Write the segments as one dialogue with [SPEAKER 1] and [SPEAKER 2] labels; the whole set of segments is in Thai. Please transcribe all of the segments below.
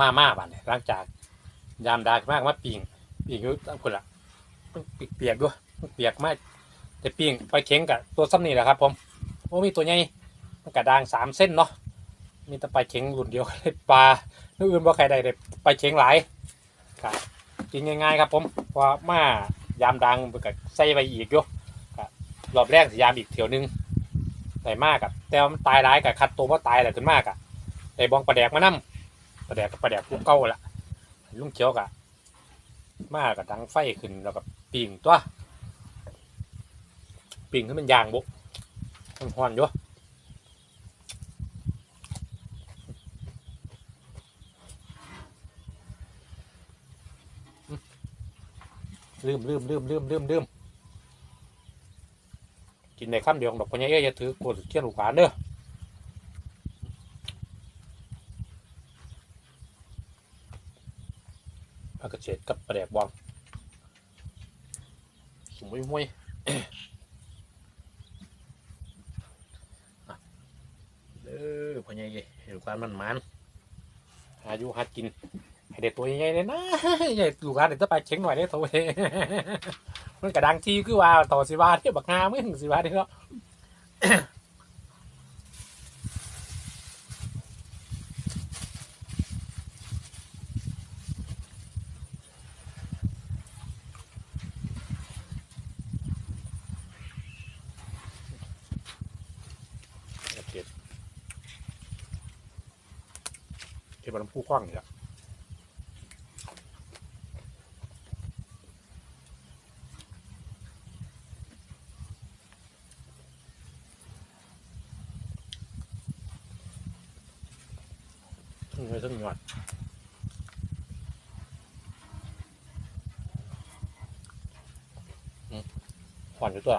[SPEAKER 1] มามาบ้านเนี่ยหลังจาก ยามดาขึ้นมากมาปิ่งปิ่งอยู่ตั้งคนละมันเปียกด้วยเปียกมากแต่ปิ่งไปเข็งกับตัวซ้ำนี่แหละครับ ผมโอ้มีตัวใหญ่มันกระดางสามเส้นเนาะมีแต่ไปลาเข็งรุ่นเดียวเลยปลานู่อื่นบ่ใครได้เลยไปลาเข็งหลายครับกินง่ายๆครับ ผมพราะว่ามายามดังมันก็ใส่ไปอีกอยู่รอบแรกสิยามอีกเที่ยวนึงได้มากกับแต่มันตายร้ายกับคัดตัวว่าตายแหละขึ้นมากอะไอ้บองปลาแดกมานั่ม ปลาแดกกับปลาแดกพวกเก่าละลุงเขียวกะมากกับดังไฟขึ้นแล้วก็ปิ่งตัวปิ่งให้มันยางบุมันหอนอยู่ลืมลืมลืมลืมลืมลืมกินในคำเดียวดอกพญาเอ้ยอย่าถือกดเขี้ยนลูกหลานเด้อ ผักกระเฉดกับปลาแดกบองสมมวยมวยเออพ่อใหญ่เห็นความมันมันอายุหัดกินให้เด็กตัวใหญ่เลยนะใหญ่ลูกค้าเด็กจะไปเช็งหน่อยได้ตัวเองมันกระดังที่คือว่าต่อสิบาทที่บักงามึงสิบาทที่เนาะ เก็บมันผู้คว้างนี่แหละทั้งเลยทั้งหยอดอืมหวานอยู่ตัว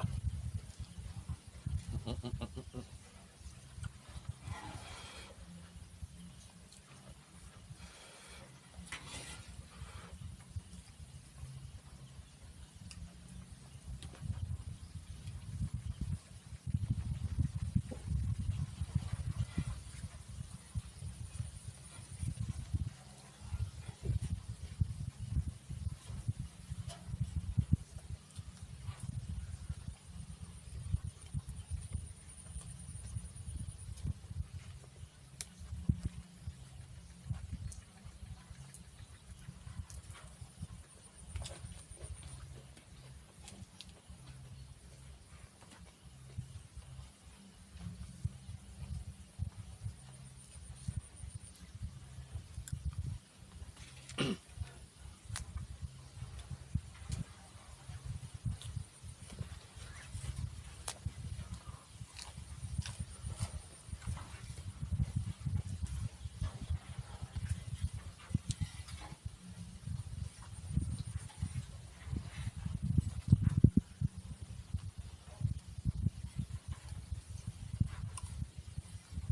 [SPEAKER 1] แล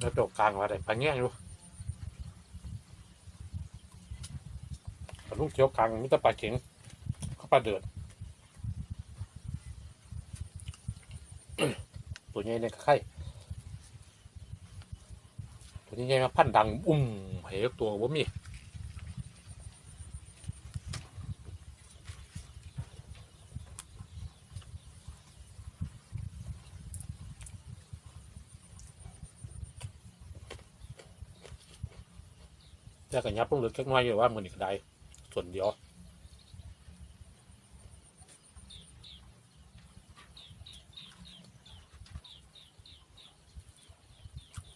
[SPEAKER 1] ้วตกกลางว่าได้ปลาแง่งอยู่ป ลูกเขียวกลางมิตรปลาเข็งเขาปลาเดือดตัวใหญ่ในไข่ตัวนี้ใหญ่มาพันดัง อุ้มเหวตัวบ่มีแต่กันยับลงเหลือแค่น้อยอยู่ว่ามือนี่ก็ได้ ส่วนเดียว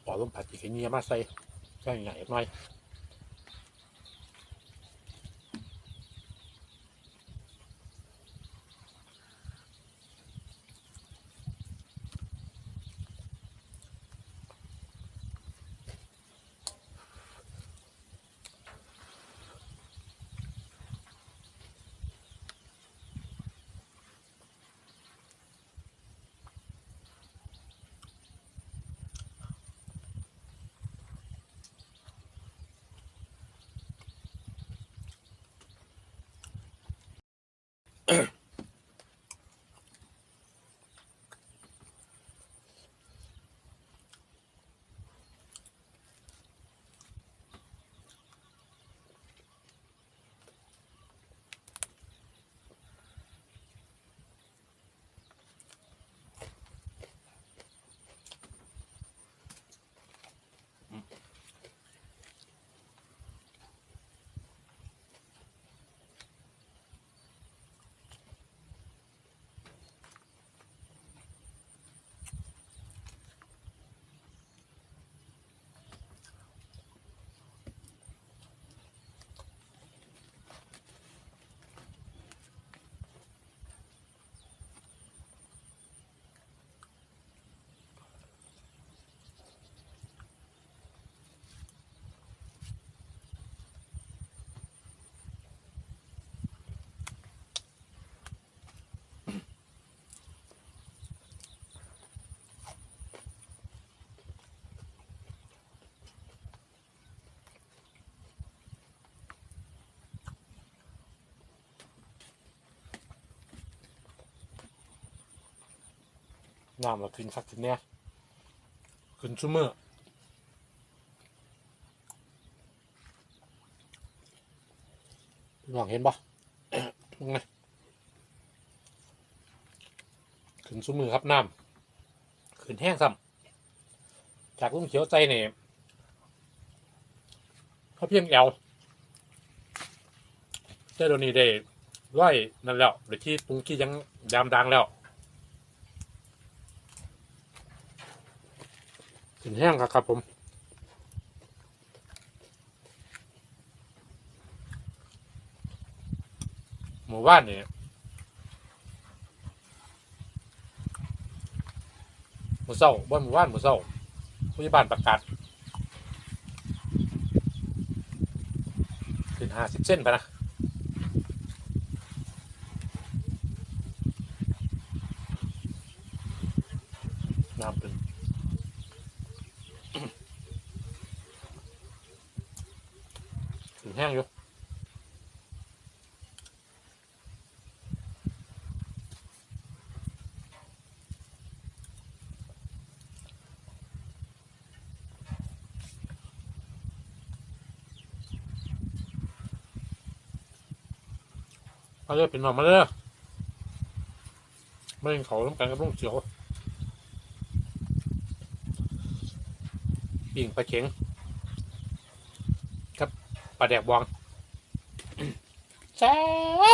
[SPEAKER 1] ปอลมผัดอีกนี้มาใส่ใส่ใหญ่หน่อย น้ำเราขึ้นคักขึ้นเนี่ยขึ้นชุ่มมือพี่น้องเห็นปะไงขึ้นชุ่มมือครับน้ำขึ้นแห้งซ้ำจากลุงเขียวใจเนี่ยเขาเพียงแอวเจ้าโดยวนี้ได้ร้อยนั่นแล้วเดี๋ยที่ตุงกี้ยังยามดังแล้ว ขึ้นแห้งครับครับผมหมู่บ้านนี่หมู่เศร้าบ้านหมู่บ้านหมู่เศร้าผู้ใหญ่บ้านประกาศขึ้นห้าสิบเส้นไปนะ น้ำขึ้น ถึง แห้งอยู่มาเด้อเป็นหน่อมาเด้อไม่เห็นเขาต้องการกับลุงเขียวปิ่งปลาเข็ง ปลาแดกบองแซ่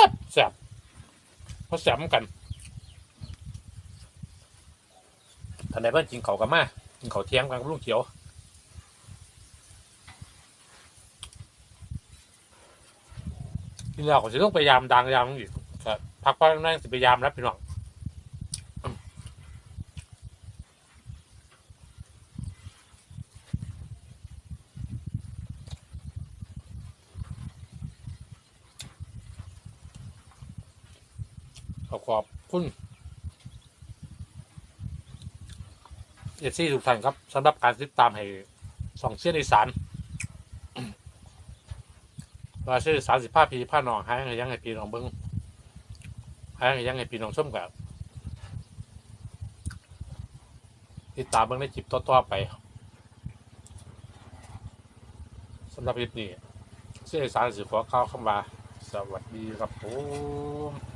[SPEAKER 1] บแซ่บเพราะแซ่บเหมือนกันทันใดเพื่อนกินเขาวกับมากินเขาวเที่ยงกันกับลุงเขียวกินแล้วก็จะต้องไปยามดังยามอีกก็พักพักนั่งสิไปยามรับพี่น้อง ขอขอบคุณเอซี่ทุกท่านครับสำหรับการติดตามให้สองเสี้ยนอีสานว่าเชื่อสามสิบห้าปีผ้าหนองหายยังไงยังไงปีหนองเบิ้งหายยังไงยังไงปีหนองส้มกับติดตามเบิ้งในจิบต่อๆไปสำหรับคลิปนี้เสียสารสิขอเข้าคำว่าสวัสดีครับผม